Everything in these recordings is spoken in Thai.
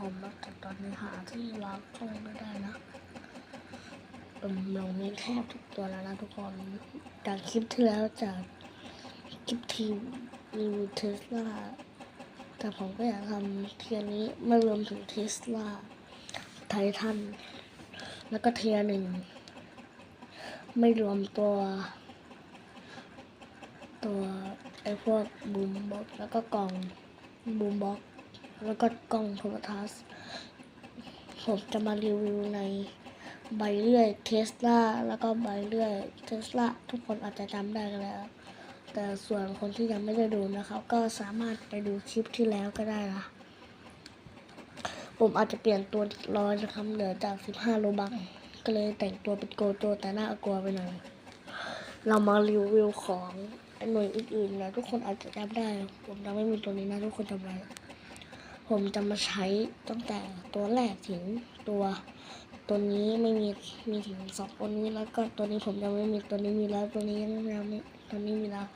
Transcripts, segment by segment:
ผมแล้วแต่ตอนนี้หาที่วางช่องไม่ได้นะผมลงมีแทบทุกตัวแล้วนะทุกคนจากคลิปที่แล้วจากคลิปทีมรีวิวเทสลาแต่ผมก็อยากทำเทียนี้ไม่รวมถึงเทสลาไททันแล้วก็เทียร์หนึ่ง ไม่รวมตัว ตัวไอพวกบูมบ็อกแล้วก็กล่องบูมบ็อก แล้วก็กล่องโทรทัศน์ผมจะมารีวิวในใบเลื่อยเทสลาแล้วก็ใบเลื่อยเทสลาทุกคนอาจจะจำได้กันแล้ว แต่ส่วนคนที่ยังไม่ได้ดูนะครับ ก็สามารถไปดูคลิปที่แล้วก็ได้นะผมอาจจะเปลี่ยนตัวร้อยนะครับเหลือจาก 15 โลบักก็เลยแต่งตัวเป็นโกโจแต่หน่ากลัวไปหน่อย เรามารีวิวของหน่วยอื่นๆนะทุกคนอาจจะจำได้ ผมจะไม่มีตัวนี้นะทุกคนจำไว้ ผมจะมาใช้ตั้งแต่ตัวแรกถึงตัวตัวนี้ไม่มีมีถึงสองตัวนี้แล้วก็ตัวนี้ผมยังไม่มีตัวนี้มีแล้วตัวนี้ยังไม่มีตัวนี้มีแล้ว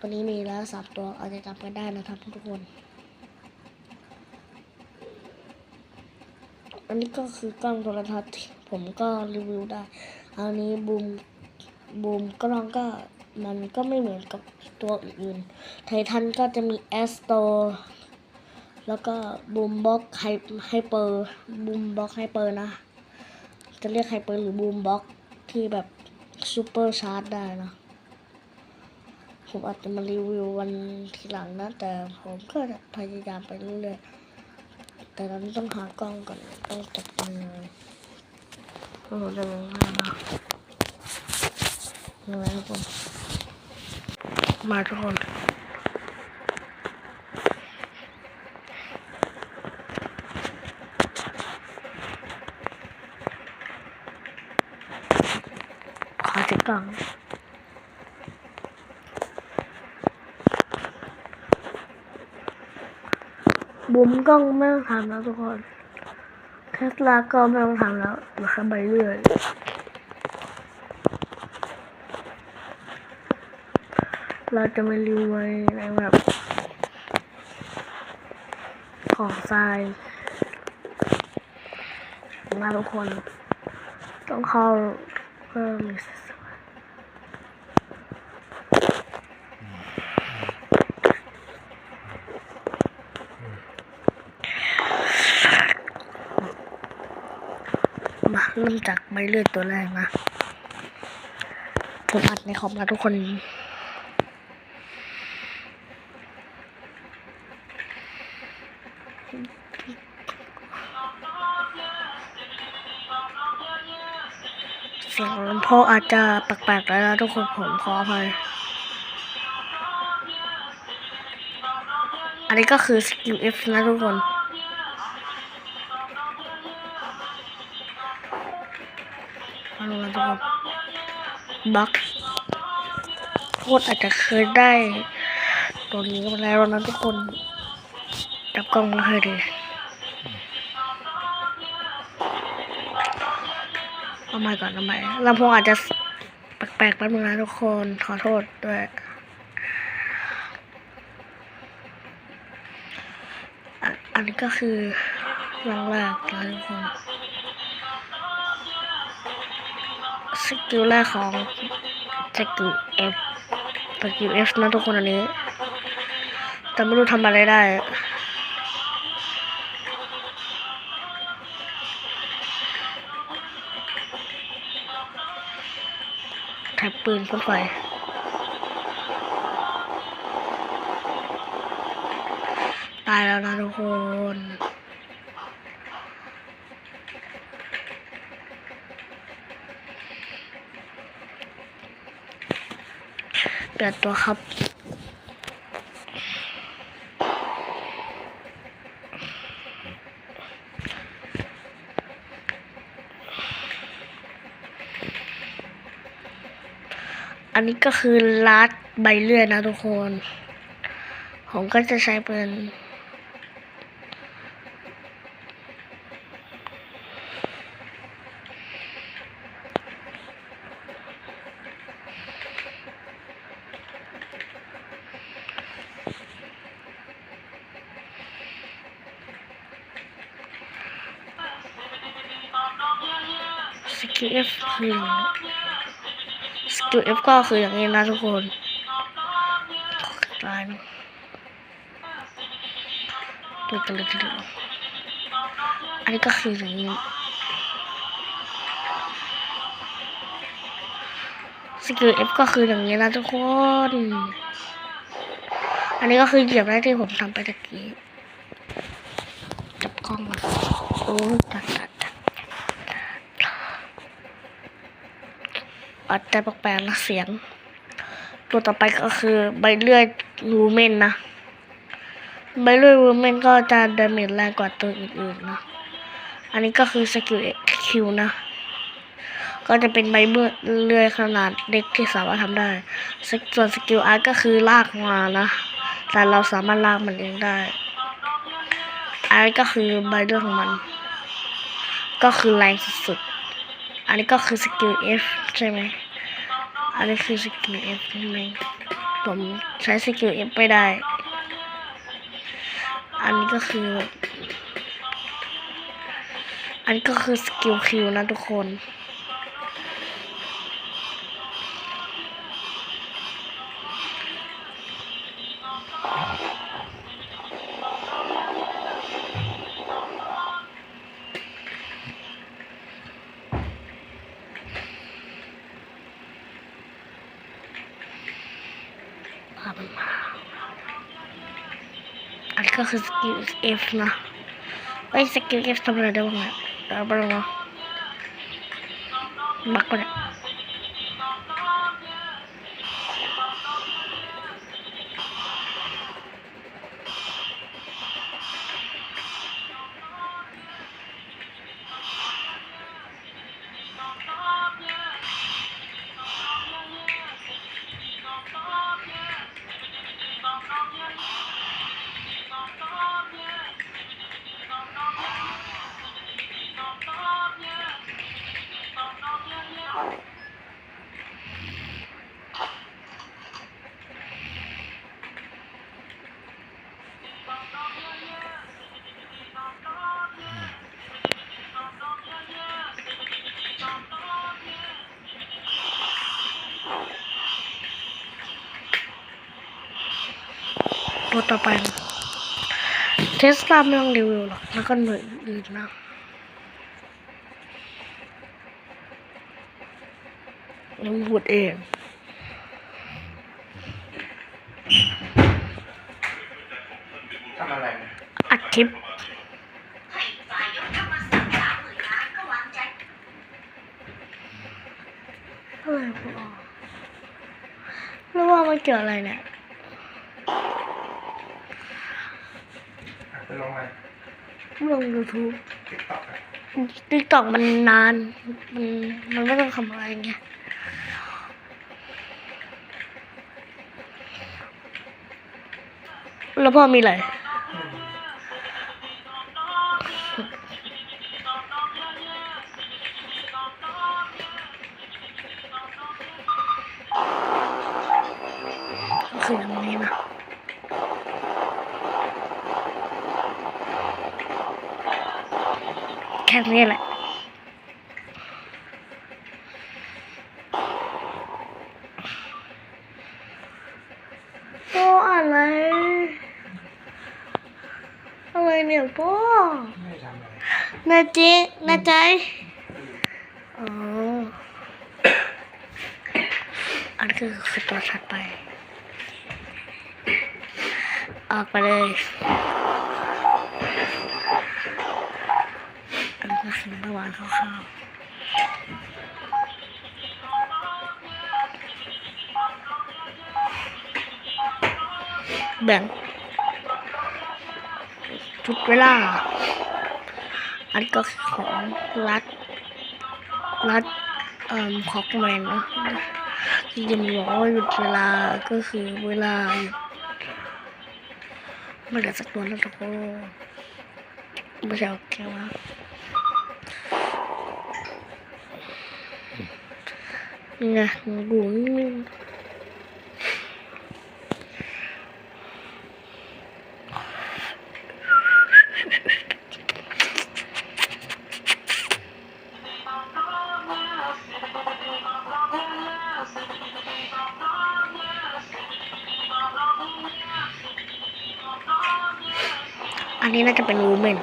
ตัวนี้มีแล้วสามตัวอาจจะจำกันได้นะครับทุกคน อันนี้ก็คือกล้องโทรทัศน์ผมก็รีวิวได้อันนี้บูมบูมกล้องก็มันก็ไม่เหมือนกับตัวอื่นไททันก็จะมีแอสโต แล้วก็บูมบ็อกไฮไฮเปอร์บูมบ็อกไฮเปอร์นะ จะเรียกไฮเปอร์หรือบูมบ็อกที่แบบซูเปอร์ชาร์จได้นะผมอาจจะมารีวิววันทีหลังนะ แต่ผมก็พยายามไปเรื่อยๆแต่ตอนนี้ต้องหากล้องก่อนต้องจัดมือโอ้โหจะลงมายังไงครับผมมาทุกคน ขอจัดกล่องบุมกล้องไม่ต้องทำแล้วทุกคนเทสลาก็ไม่ต้องทำแล้วเหลือแค่ใบเลื่อยเราจะมารีวิวในแบบของทรายมาทุกคน ต้องเข้าเพิ่มมาเริ่ม จากใบเลื่อยตัวแรกนะ ผมอัดในคอมนะทุกคนเสียงลำโพงอาจจะแปลกๆแล้วนะทุกคนผมขออภัยอันนี้ก็คือสกิล F นะทุกคน บล็อกโคตรอาจจะเคยได้ตัวนี้มาแล้วนะทุกคนจับกล้องมาให้ดีเอาใหม่ก่อนเอาใหม่ลำโพงอาจจะแปลกๆแป๊บนึงนะทุกคนขอโทษด้วยอันนี้ก็คือรังแรกนะทุกคน สกิลแรกของสกิล F สกิล F นะทุกคนอันนี้ แต่ไม่รู้ทำอะไรได้แท็บปืนพ่นไฟ ตายแล้วนะทุกคน แปลี่ยนตัวครับ อันนี้ก็คือลัดใบเลื่อนนะทุกคน ผมก็จะใช้เป็น ส กิล F คือสกิล F ก็คืออย่างนี้นะทุกคนตายนะดูกันเลยทีเดียวอันนี้ก็คืออย่างนี้สกิล F ก็คืออย่างนี้นะทุกคน อันนี้ก็คือเหยียบได้ที่ผมทำไปตะกี้จับกล้องมาโอ้จัดจัดจัด อาจจะแปลกๆนะเสียง ตัวต่อไปก็คือใบเลื่อยรูเมนนะใบเลื่อยรูเมนก็จะดาเมจแรงกว่าตัวอื่นๆนะอันนี้ก็คือสกิลคิวนะก็จะเป็นใบเมื่อเลื่อยขนาดเล็กที่สามารถทำได้ ส่วนสกิลอาร์ก็คือลากมานะ แต่เราสามารถลากมันเองได้อันนี้ก็คือใบเลื่อยของมัน ก็คือแรงสุดๆ อันนี้ก็คือสกิล F ใช่ไหมอันนี้คือสกิล F ใช่ไหมผมใช้สกิล F ไม่ได้ อันนี้ก็คือ อันนี้ก็คือสกิล Q นะทุกคน ก็คือสกิล F นะไอ้ยสกิล F ทำอะไรได้บ้างเนี่ยเดี๋ยวบ้างเนาะบักไปะเนี่ยตัวต่อไปเทสลาไม่ต้องรีวิวหรอกแล้วก็หน่วยอื่นนะ เราพูดเองทำอะไรนะอัดคลิปให้ฝ่ายยกทัพมาสั่งสามหมื่นล้านก็วางใจอะไรพวกแล้วว่ามันเกี่ยวอะไรเนี่ยไปลงอะไรลงยูทูบติ๊กต็อกติ๊กต็อกมันนาน มัน มันไม่ต้องทำอะไรไง แล้วพ่อมีอะไรคืออย่างนี้นะแค่นี้แหละ โอ้อะไร อะไรเนี่ยพ่อ ไม่ทำอะไร นาจินาใจอ๋อ อันคือคือตัวถัดไป ออกไปเลย อันนี้ก็คือเมื่านคร่าวๆแบ่งชุดเวลา อันก็ของรัฐรัฐเอ่อคอกแมนนะ ที่จะมีบอกว่าหยุดเวลาก็คือเวลาหยุดไม่เหลือสักตัวแล้วทุกคนไม่ใช่โอเคว่าไงดูนี่เนนี้น่าจะเป็นวูแมน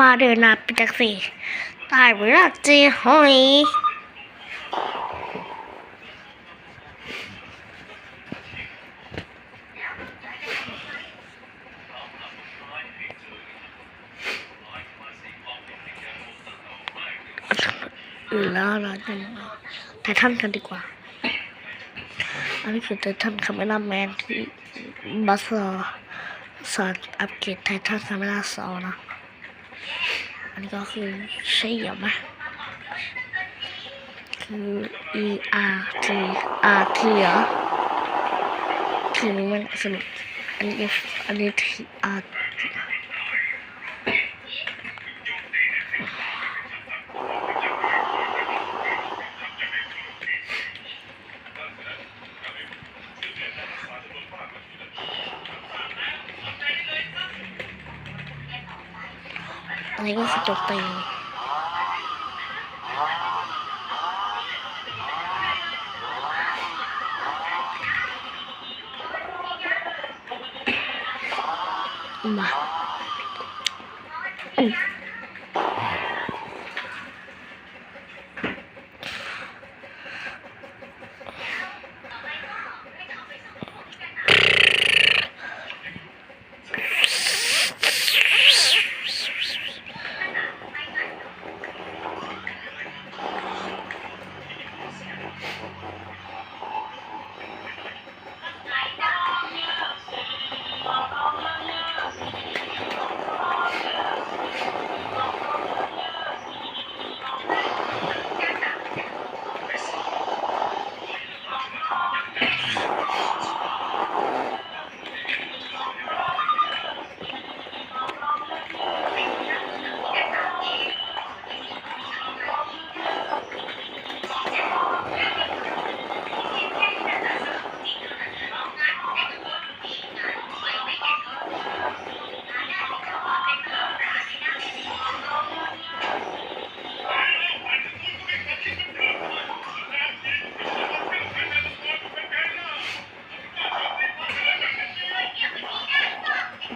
มาเดินนาปิจักสี ตายเวลาเจหอยแล้วเราจะไททันกันดีกว่า อันนี้คือไททันคาเมราแมนที่บัสเซอร์สอนอัปเกรดไททันคาเมราสองนะ นนี้ก็คือเหรอไหมคือ E R T R T เหรอทีนี้มันสนุกอันนี้อันนี้ T R T อันนี้ก็คือจบไปมา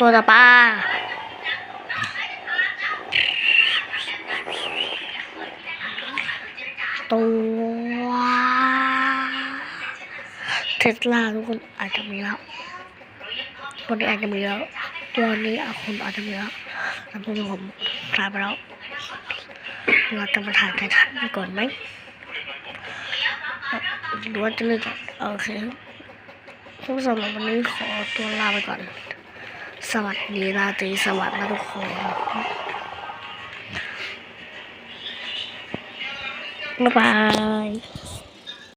ตัวต่อไปตัวเทสลาทุกคนอาจจะมีแล้วตัวนี้อาจจะมีแล้ว ตัวนี้อาคุณอาจจะมีแล้วแต่พวกผมถ่ายไปแล้ว เราจะมาถ่ายไททันก่อนไหมหรือว่าจะเลือกอะโอเคสำหรับวันนี้ขอตัวลาไปก่อน สวัสดีราตรีสวัสดีนะทุกคนบ๊ายบาย